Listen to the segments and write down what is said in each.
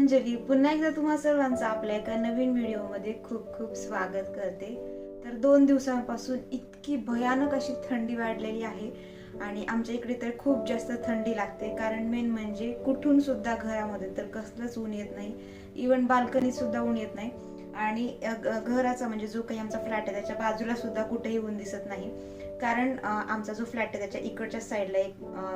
गीतांजली पुन्हा एकदा तुम्हा सर्वांचं आपल्या एका नवीन व्हिडिओमध्ये खूप खूप स्वागत करते. तर दोन दिवसांपासून इतकी भयानक अशी थंडी वाढलेली आहे आणि आमच्या इकडे तर खूप जास्त थंडी लागते. कारण मेन म्हणजे कुठून सुद्धा घरामध्ये तर कसलंच ऊन येत नाही. इवन बाल्कनीत सुद्धा ऊन येत नाही. आणि घराचा म्हणजे जो काही आमचा फ्लॅट आहे त्याच्या बाजूला सुद्धा कुठेही ऊन दिसत नाही. कारण आमचा जो फ्लॅट आहे त्याच्या इकडच्या साईडला एक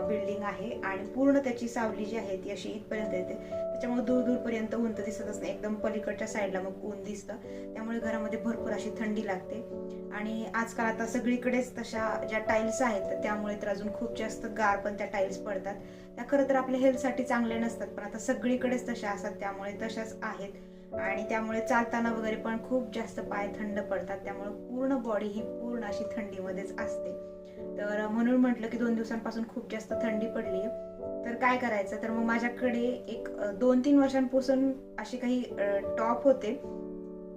बिल्डिंग आहे आणि पूर्ण त्याची सावली जी आहे ती अशी इथपर्यंत येते. त्याच्यामुळे दूर दूरपर्यंत ऊन तर दिसतच नाही एकदम पलीकडच्या साईडला मग ऊन दिसतं. त्यामुळे घरामध्ये भरपूर अशी थंडी लागते. आणि आजकाल आता सगळीकडेच तशा ज्या टाईल्स आहेत त्यामुळे तर अजून खूप जास्त गार पण त्या टाईल्स पडतात. त्या खरं तर आपल्या हेल्थसाठी चांगल्या नसतात पण आता सगळीकडेच तशा असतात. त्यामुळे तशाच आहेत. आणि त्यामुळे चालताना वगैरे पण खूप जास्त पाय थंड पडतात. त्यामुळे पूर्ण बॉडी ही पूर्ण अशी थंडीमध्येच असते. तर म्हणून म्हटलं की दोन दिवसांपासून खूप जास्त थंडी पडली तर काय करायचं? तर मग माझ्याकडे एक दोन तीन वर्षांपासून असे काही टॉप होते.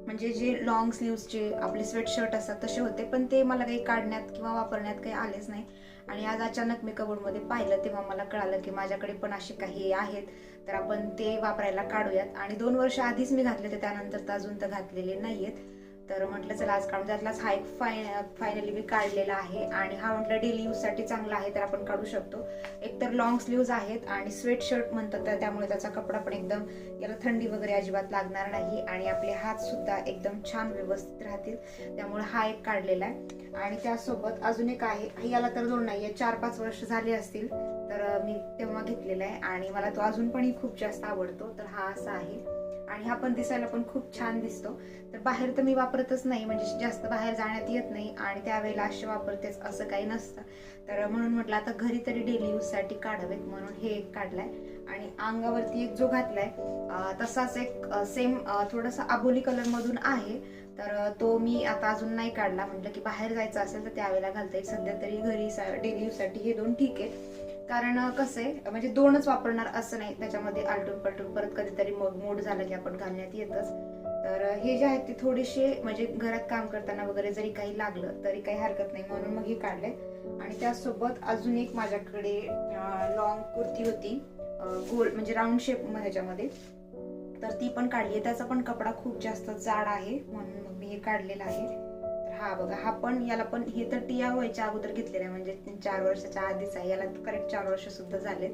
म्हणजे जे लॉंग स्लीव्सचे आपले स्वेटशर्ट असतात तसे होते. पण ते मला काही काढण्यात किंवा वापरण्यात काही आलेच नाही. आणि आज अचानक मी कबूडमध्ये पाहिलं तेव्हा मला कळालं की माझ्याकडे पण असे काही आहेत. तर आपण ते वापरायला काढूयात. आणि दोन वर्ष आधीच मी घातले ते त्यानंतर तर अजून तर घातलेले नाही आहेत तर म्हटलं चला आज काढून त्यातलाच हा एक फाय फायनली मी काढलेला आहे. आणि हा म्हटलं डेली यूजसाठी चांगला आहे तर आपण काढू शकतो. एक तर लॉंग स्लीव्ज आहेत आणि स्वेट शर्ट म्हणतात तर त्यामुळे त्याचा कपडा पण एकदम याला थंडी वगैरे अजिबात लागणार नाही आणि आपले हात सुद्धा एकदम छान व्यवस्थित राहतील. त्यामुळे हा एक काढलेला आहे. आणि त्यासोबत अजून एक आहे याला तर दोन नाही चार पाच वर्ष झाले असतील. तर मी तेव्हा घेतलेला आहे आणि मला तो अजून पण खूप जास्त आवडतो. तर हा असा आहे. आणि हा पण दिसायला पण खूप छान दिसतो. तर बाहेर तर मी वापरतच नाही म्हणजे जास्त बाहेर जाण्यात येत नाही आणि त्यावेळेला असे वापरतेच असं काही नसतं. तर म्हणून म्हटलं आता घरी तरी डेली यूजसाठी काढावेत म्हणून हे एक काढलाय. आणि अंगावरती एक जो घातलाय आहे तसाच एक सेम थोडासा आबोली कलरमधून आहे. तर तो मी आता अजून नाही काढला. म्हटलं की बाहेर जायचं असेल तर त्यावेळेला घालता येईल. सध्या तरी घरी डेली यूजसाठी हे दोन ठीक आहे कारण कसं आहे म्हणजे दोनच वापरणार असं नाही त्याच्यामध्ये आलटून पलटून परत कधीतरी मग मोड झालं की आपण घालण्यात येतच. तर हे जे आहेत ते थोडेसे म्हणजे घरात काम करताना वगैरे जरी काही लागलं तरी काही हरकत नाही म्हणून मग हे काढले आणि त्यासोबत अजून एक माझ्याकडे लॉंग कुर्ती होती गोल म्हणजे राऊंड शेप ह्याच्यामध्ये. तर ती पण काढली त्याचा पण कपडा खूप जास्त जाड आहे म्हणून मग मी हे काढलेलं आहे. हा बघा हा पण याला पण हे तर टिया व्हायच्या अगोदर घेतलेला आहे. म्हणजे चार वर्षाच्या आधीच आहे. याला करेक्ट चार वर्ष सुद्धा झालेत.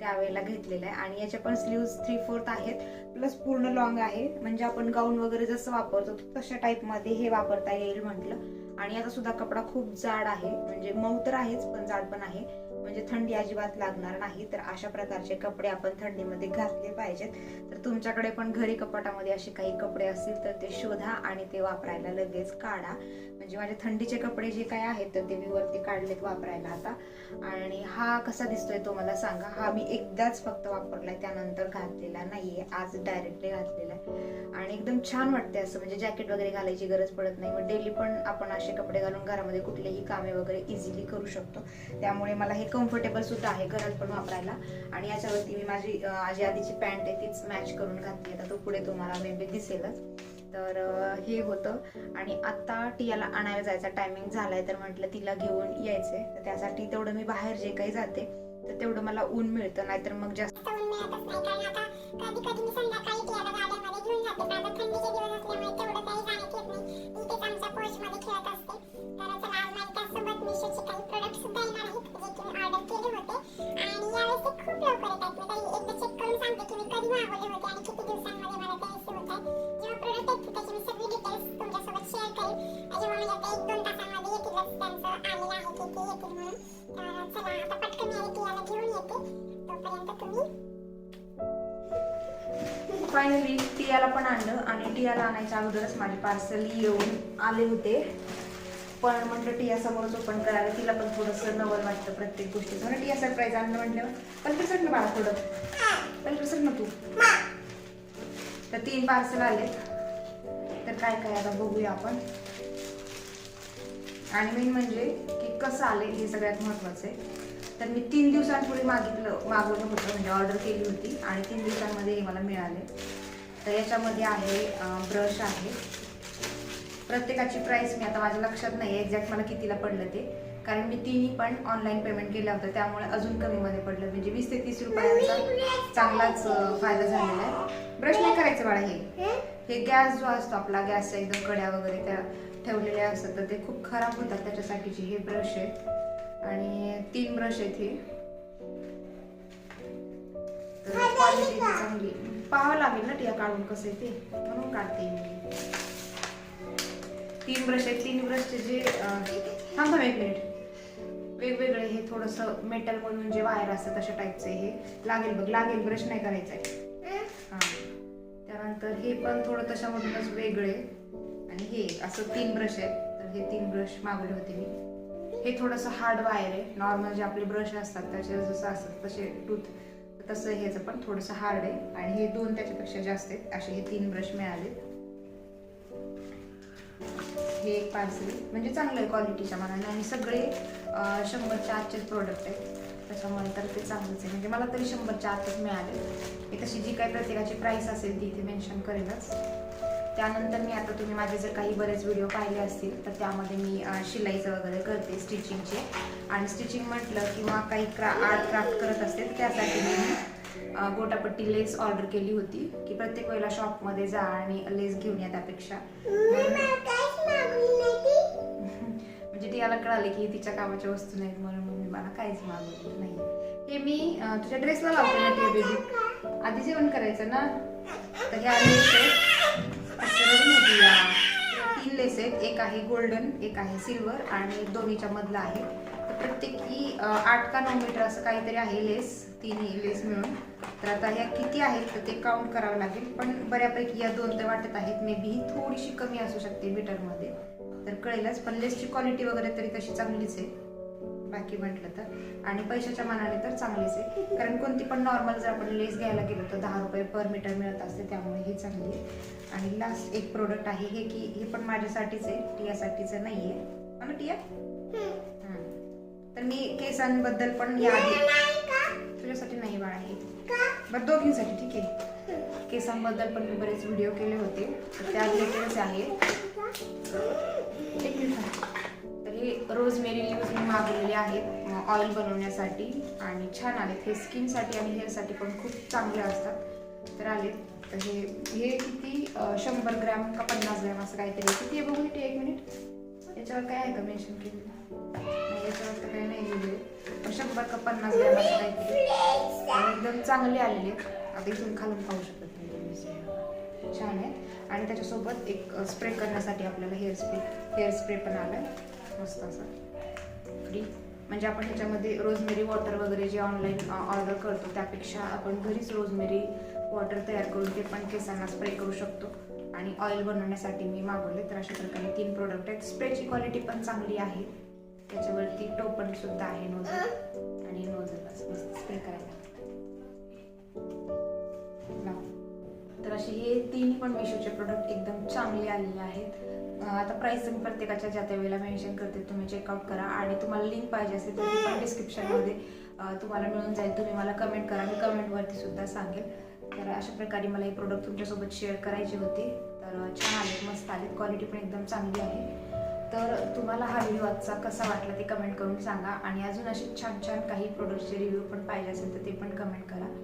त्यावेळेला घेतलेला आहे. आणि याच्या पण स्लीव्ज थ्री फोर्थ आहेत. प्लस पूर्ण लॉंग आहे. म्हणजे आपण गाऊन वगैरे जसं वापरतो तशा टाईपमध्ये हे वापरता येईल म्हटलं. आणि याचा सुद्धा कपडा खूप जाड आहे. म्हणजे मऊ तर आहेच पण जाड पण आहे. म्हणजे थंडी अजिबात लागणार नाही तर अशा प्रकारचे कपडे आपण थंडीमध्ये घातले पाहिजेत. तर तुमच्याकडे पण घरी कपाटामध्ये असे काही कपडे असतील तर ते शोधा आणि ते वापरायला लगेच काढा. म्हणजे माझे थंडीचे कपडे जे काय आहेत तर ते मी वरती काढलेत वापरायला आता. आणि हा कसा दिसतोय तो मला सांगा. हा मी एकदाच फक्त वापरलाय त्यानंतर घातलेला नाहीये. आज डायरेक्टली घातलेला आहे. आणि एकदम छान वाटते असं. म्हणजे जॅकेट वगैरे घालायची गरज पडत नाही. मग डेली पण आपण असे कपडे घालून घरामध्ये कुठलेही कामे वगैरे इझिली करू शकतो. त्यामुळे मला हे कम्फर्टेबल सुद्धा आहे घरात पण वापरायला. आणि याच्यावरती मी माझी आजी माझी आधीची पॅन्ट आहे तीच मॅच करून घातली. आता तो पुढे तुम्हाला मे बी दिसेलच. तर हे होतं. आणि आता टियाला आणायला जायचा. टायमिंग झालाय तर म्हटलं तिला घेऊन यायचंय. तर त्यासाठी तेवढं मी बाहेर जे काही जाते तर तेवढं मला ऊन मिळतं. नाहीतर मग जास्त जाऊन खूप लवकर येतात मी तरी एकदा चेक करून सांगते की मी कधी मागवले होते आणि किती दिवसांमध्ये मला ते होत फायनली टियाला पण आणलं आणि टियाला आणायच्या अगोदरच माझे पार्सल येऊन आले होते. पण म्हटलं टिया समोरच ओपन करायला तिला पण थोडंसं नवल वाटतं प्रत्येक गोष्टीचं. म्हणून टिया सरप्राईज आणलं म्हटल्यावर पण सर ना बाळा थोडं. पण सर ना तू. तर तीन पार्सल आले. तर काय काय आता बघूया आपण. आणि मेन म्हणजे की कसं आले हे सगळ्यात महत्वाचं आहे. तर मी तीन दिवसांपूर्वी मागितलं मागवलं होतं म्हणजे ऑर्डर केली होती आणि तीन दिवसांमध्ये हे मला मिळाले. तर याच्यामध्ये आहे ब्रश आहे. प्रत्येकाची प्राईस मी आता माझ्या लक्षात नाही एक्झॅक्ट मला कितीला पडलं ते. कारण मी तिन्ही पण ऑनलाईन पेमेंट केलं होतं. त्यामुळे अजून कमीमध्ये पडलं. म्हणजे वीस ते तीस रुपयांचा चांगलाच फायदा झालेला आहे. ब्रश नाही करायचं बाळा हे. हे गॅस जो असतो आपला गॅसच्या एकदम कड्या वगैरे त्या ठेवलेल्या असतात तर ते खूप खराब होतात त्याच्यासाठीचे हे ब्रश आहे आणि तीन ब्रश आहेत हे. तर क्वालिटी चांगली. पाहावं लागेल ना टिया काढून कसं आहे ते. म्हणून काढते मी. तीन ब्रश आहेत. तीन ब्रशचे जे थांब थांब एक मिनिट. वेगवेगळे हे थोडंसं मेटल मधून जे वायर असतं तशा टाईपचे हे. लागेल बघ लागेल. ब्रश नाही करायचं आहे. हा? त्यानंतर हे पण थोडं तशामधूनच वेगळे. आणि हे असं तीन ब्रश आहेत. तर हे तीन ब्रश मागवले होते मी. हे थोडंसं हार्ड वायर आहे. नॉर्मल जे आपले ब्रश असतात त्याचे जसं असतात तसे टूथ तसं ह्याचं पण थोडंसं हार्ड आहे. आणि हे दोन त्याच्यापेक्षा जास्त आहेत. असे हे तीन ब्रश मिळाले हे एक पार्सल म्हणजे चांगलं आहे क्वालिटीच्या मनाने. आणि सगळे शंभरच्या आतचेच प्रोडक्ट आहेत. त्याच्यामुळे तर ते चांगलंच आहे. म्हणजे मला तरी शंभरच्या आतच मिळाले तशी जी काही प्रत्येकाची प्राईस असेल ती इथे मेन्शन करेलच. त्यानंतर मी आता तुम्ही माझे जर काही बरेच व्हिडिओ पाहिले असतील तर त्यामध्ये मी शिलाईचं वगैरे करते स्टिचिंगचे आणि स्टिचिंग म्हटलं किंवा काही क्रा आर्ट क्राफ्ट करत असेल त्यासाठी मी गोटापट्टी लेस ऑर्डर केली होती की प्रत्येक वेळेला शॉपमध्ये जा आणि लेस घेऊन या त्यापेक्षा. म्हणजे ती याला कळाले की तिच्या कामाच्या वस्तू नाहीत म्हणून मम्मी मला काहीच मागवलं नाही. हे मी तुझ्या ड्रेसला लावते ना ते बेबी आधी जेवण करायचं ना? तर हे लेस आहेत असं या. तीन लेस आहेत. एक आहे गोल्डन एक आहे सिल्वर आणि दोन्हीच्या मधला आहे. तर प्रत्येकी आठ का नऊ मीटर असं काहीतरी आहे लेस तिन्ही लेस मिळून. तर आता ह्या किती आहेत तर ते काउंट करावं लागेल. पण बऱ्यापैकी या दोन तर वाटत आहेत. मे बी ही थोडीशी कमी असू शकते मीटरमध्ये तर कळेलच. पण लेसची क्वालिटी वगैरे तरी तशी चांगलीच आहे. बाकी म्हटलं तर. आणि पैशाच्या मानाने तर चांगलीच आहे. कारण कोणती पण नॉर्मल जर आपण लेस घ्यायला गेलो तर दहा रुपये पर मीटर मिळत असते त्यामुळे ही चांगली आहे. आणि लास्ट एक प्रोडक्ट आहे हे की हे पण माझ्यासाठीच आहे टियासाठीचं नाही आहे. हो ना टिया. तर मी केसांबद्दल पण याआधी तुझ्यासाठी नाही बाळा हे. बरं दोघींसाठी ठीक आहे. केसांबद्दल पण मी बरेच व्हिडिओ केले होते. तर त्या रिलेटेडच आहे हे रोजमेरी लीव्स मी मागवलेले आहेत. ऑइल बनवण्यासाठी आणि छान आलेत हे स्किनसाठी आणि हेअरसाठी पण खूप चांगले असतात. तर आलेत. तर हे हे किती शंभर ग्रॅम का पन्नास ग्रॅम असं काहीतरी किती आहे बघू इथे एक मिनिट याच्यावर काय आहे का मेन्शन केलेलं? नाही याच्यावर तर काही नाही लिहिलेलं पण शंभर का पन्नास ग्रॅम असं काहीतरी आणि एकदम चांगले आलेले आहेत. आता इथून खालून पाहू शकत नाही तुम्ही छान आहेत. आणि त्याच्यासोबत एक स्प्रे करण्यासाठी आपल्याला हेअर स्प्रे हेअर स्प्रे पण आलाय. मस्त असं. फ्री म्हणजे आपण ह्याच्यामध्ये रोजमेरी वॉटर वगैरे जे ऑनलाईन ऑर्डर करतो त्यापेक्षा आपण घरीच रोजमेरी वॉटर तयार करून ते पण केसांना स्प्रे करू शकतो. आणि ऑइल बनवण्यासाठी मी मागवले तर अशा प्रकारे तीन प्रोडक्ट आहेत. स्प्रेची क्वालिटी पण चांगली आहे. त्याच्यावरती टोपणसुद्धा आहे नोझल आणि नोझल मस्त स्प्रे करायला. तर असे हे तिन्ही पण मिशोचे प्रोडक्ट एकदम चांगले आलेले आहेत. आता प्राईस मी प्रत्येकाच्या ज्या त्या वेळेला मेन्शन करते तुम्ही चेकआउट करा. आणि तुम्हाला लिंक पाहिजे असेल तर ती पण डिस्क्रिप्शनमध्ये तुम्हाला मिळून जाईल. तुम्ही मला कमेंट करा. मी कमेंटवरती सुद्धा सांगेल. तर अशा प्रकारे मला हे प्रोडक्ट तुमच्यासोबत शेअर करायचे होते. तर छान आले मस्त आले क्वालिटी पण एकदम चांगली आहे. तर तुम्हाला हा व्हिडिओ आजचा कसा वाटला ते कमेंट करून सांगा. आणि अजून असे छान छान काही प्रोडक्टचे रिव्ह्यू पण पाहिजे असेल तर ते पण कमेंट करा.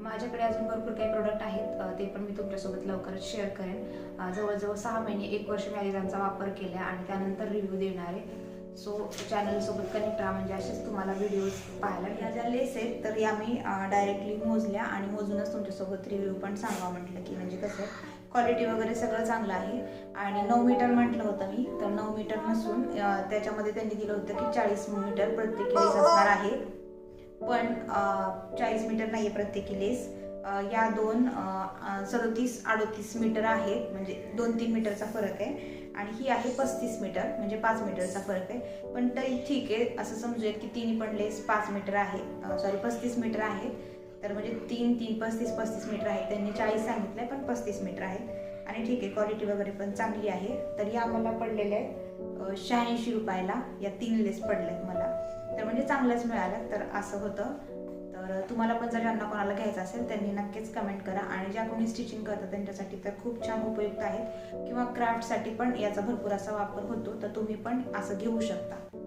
माझ्याकडे अजून भरपूर काही प्रोडक्ट आहेत ते पण मी तुमच्यासोबत लवकरच शेअर करेन. जवळजवळ सहा महिने एक वर्ष मी आधी त्यांचा वापर केला आणि त्यानंतर रिव्ह्यू देणार आहे. सो चॅनलसोबत कनेक्ट राहा म्हणजे असेच तुम्हाला व्हिडिओज पाहायला या ज्या लेस आहेत तर या मी डायरेक्टली मोजल्या आणि मोजूनच तुमच्यासोबत रिव्ह्यू पण सांगा म्हटलं की म्हणजे कसं क्वालिटी वगैरे सगळं चांगलं आहे. आणि नऊ मीटर म्हटलं होतं मी तर नऊ मीटर नसून त्याच्यामध्ये त्यांनी दिलं होतं की चाळीस मीटर प्रत्येक लेस असणार आहे. पण चाळीस मीटर नाही आहे प्रत्येकी लेस. या दोन सदोतीस अडोतीस मीटर आहेत. म्हणजे दोन तीन मीटरचा फरक आहे. आणि ही आहे पस्तीस मीटर म्हणजे पाच मीटरचा फरक आहे. पण तरी ठीक आहे असं समजूयात की तिन्ही पण लेस पाच मीटर आहे. सॉरी पस्तीस मीटर आहे तर म्हणजे तीन तीन पस्तीस पस्तीस मीटर आहेत. त्यांनी चाळीस सांगितलं पण पस्तीस मीटर आहेत. आणि ठीक आहे क्वालिटी वगैरे पण चांगली आहे. तर या मला पडलेल्या आहेत. शहाऐंशी रुपयाला या तीन लेस पडल्या आहेत मला. तर म्हणजे चांगल्याच मिळालं. तर असं होतं. तर तर तुम्हाला पण जर ज्यांना कोणाला घ्यायचं असेल त्यांनी नक्कीच कमेंट करा. आणि ज्या कोणी स्टिचिंग करतात त्यांच्यासाठी तर खूप छान उपयुक्त आहेत. किंवा क्राफ्टसाठी पण याचा भरपूर असा वापर होतो. तर तुम्ही पण असं घेऊ शकता.